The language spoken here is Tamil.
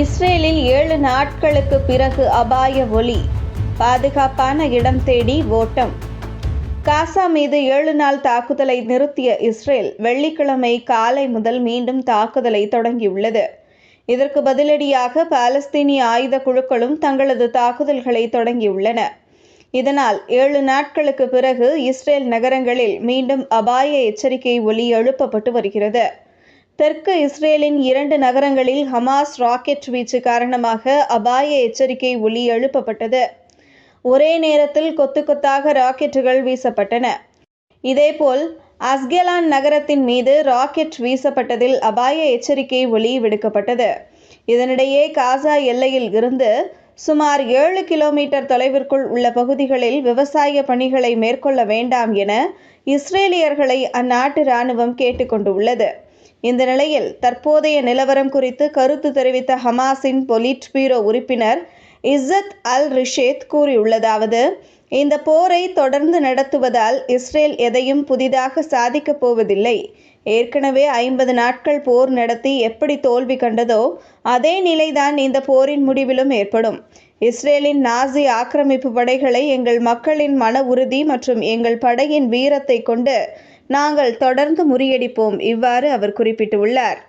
இஸ்ரேலில் ஏழு நாட்களுக்கு பிறகு அபாய ஒலி பாதுகாப்பான இடம் தேடி ஓட்டம். காசா மீது ஏழு நாள் தாக்குதலை நிறுத்திய இஸ்ரேல் வெள்ளிக்கிழமை காலை முதல் மீண்டும் தாக்குதலை தொடங்கியுள்ளது. இதற்கு பதிலடியாக பாலஸ்தீனிய ஆயுத குழுக்களும் தங்களது தாக்குதல்களை தொடங்கியுள்ளன. இதனால் ஏழு நாட்களுக்கு பிறகு இஸ்ரேல் நகரங்களில் மீண்டும் அபாய எச்சரிக்கை ஒலி எழுப்பப்பட்டு வருகிறது. தெற்கு இஸ்ரேலின் இரண்டு நகரங்களில் ஹமாஸ் ராக்கெட் வீச்சு காரணமாக அபாய எச்சரிக்கை ஒலி எழுப்பப்பட்டது. ஒரே நேரத்தில் கொத்து கொத்தாக ராக்கெட்டுகள் வீசப்பட்டன. இதேபோல் அஸ்கெலான் நகரத்தின் மீது ராக்கெட் வீசப்பட்டதில் அபாய எச்சரிக்கை ஒலி விடுக்கப்பட்டது. இதனிடையே காசா எல்லையில் இருந்து சுமார் ஏழு கிலோமீட்டர் தொலைவிற்குள் உள்ள பகுதிகளில் விவசாய பணிகளை மேற்கொள்ள வேண்டாம் என இஸ்ரேலியர்களை அந்நாட்டு இராணுவம் கேட்டுக்கொண்டுள்ளது இந்த நிலையில் தற்போதைய நிலவரம் குறித்து கருத்து தெரிவித்த ஹமாஸின் பொலிட் பீரோ உறுப்பினர் இஸ்ஸத் அல் ரிஷேத் கூறியுள்ளதாவது இந்த போரை தொடர்ந்து நடத்துவதால் இஸ்ரேல் எதையும் புதிதாக சாதிக்கப் போவதில்லை. ஏற்கனவே ஐம்பது நாட்கள் போர் நடத்தி எப்படி தோல்வி கண்டதோ அதே நிலைதான் இந்த போரின் முடிவிலும் ஏற்படும். இஸ்ரேலின் நாசி ஆக்கிரமிப்பு படைகளை எங்கள் மக்களின் மன உறுதி மற்றும் எங்கள் படையின் வீரத்தை கொண்டு நாங்கள் தொடர்ந்து முறியடிப்போம் இவ்வாறு அவர் குறிப்பிட்டுள்ளார்.